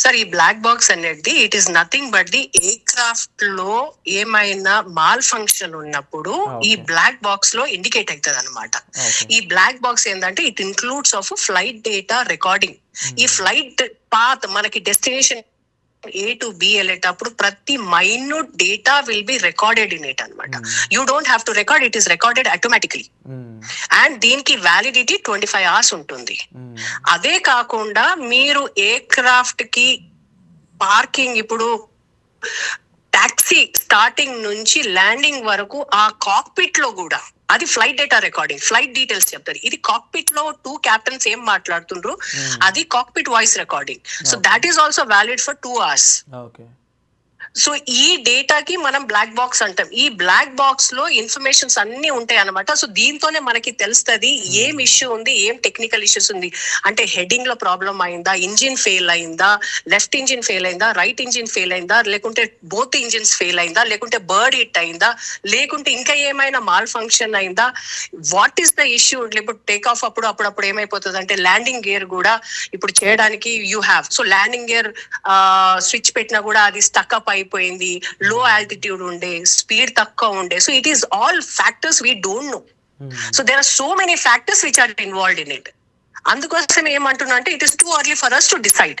Sir ఈ black box అనేది it is nothing but the air క్రాఫ్ట్లో ఏమైనా మాల్ ఫంక్షన్ ఉన్నప్పుడు Ah, ఈ. బ్లాక్ బాక్స్లో ఇండికేట్ అవుతుంది అనమాట ఈ బ్లాక్ బాక్స్ ఏంటంటే it includes of flight data recording ఈ ఫ్లైట్ పాత్ మనకి డెస్టినేషన్ ఏ టు బి వెళ్ళేటప్పుడు ప్రతి minute data will be recorded in it అనమాట you don't have to record it is recorded automatically and దీనికి validity twenty five hours ఉంటుంది అదే కాకుండా మీరు ఎయిర్ క్రాఫ్ట్కి పార్కింగ్ ఇప్పుడు స్టార్టింగ్ నుంచి ల్యాండింగ్ వరకు ఆ కాక్పిట్లో కూడా అది flight data recording flight details చెప్తారు. ఇది కాక్పిట్లో టూ క్యాప్టెన్స్ ఏం మాట్లాడుతుండ్రు? అది cockpit voice recording so that is also valid for two hours so ఈ డేటాకి మనం బ్లాక్ బాక్స్ అంటాం. ఈ బ్లాక్ బాక్స్లో ఇన్ఫర్మేషన్స్ అన్ని ఉంటాయి అన్నమాట సో దీంతోనే మనకి తెలుస్తుంది ఏం ఇష్యూ ఉంది ఏం టెక్నికల్ ఇష్యూస్ ఉంది. అంటే హెడ్డింగ్లో ప్రాబ్లం అయిందా ఇంజిన్ ఫెయిల్ అయిందా లెఫ్ట్ ఇంజిన్ ఫెయిల్ అయిందా రైట్ ఇంజిన్ ఫెయిల్ అయిందా లేకుంటే బోత్ ఇంజిన్స్ ఫెయిల్ అయిందా లేకుంటే బర్డ్ హిట్ అయిందా లేకుంటే ఇంకా ఏమైనా మాల్ ఫంక్షన్ అయిందా వాట్ ఈస్ ద ఇష్యూ ఇప్పుడు టేక్ ఆఫ్ అప్పుడు అప్పుడప్పుడు ఏమైపోతుంది అంటే ల్యాండింగ్ గేర్ కూడా ఇప్పుడు చేయడానికి you have so landing gear switch పెట్టినా కూడా అది స్టక్ అప్ అయిపోయింది. లో ఆల్టిట్యూడ్ ఉండే స్పీడ్ తక్కువ ఉండే. So it is all factors we don't know so there are so many factors which are involved in it అందుకోసం ఏమంటున్నా అంటే it is too early for us to decide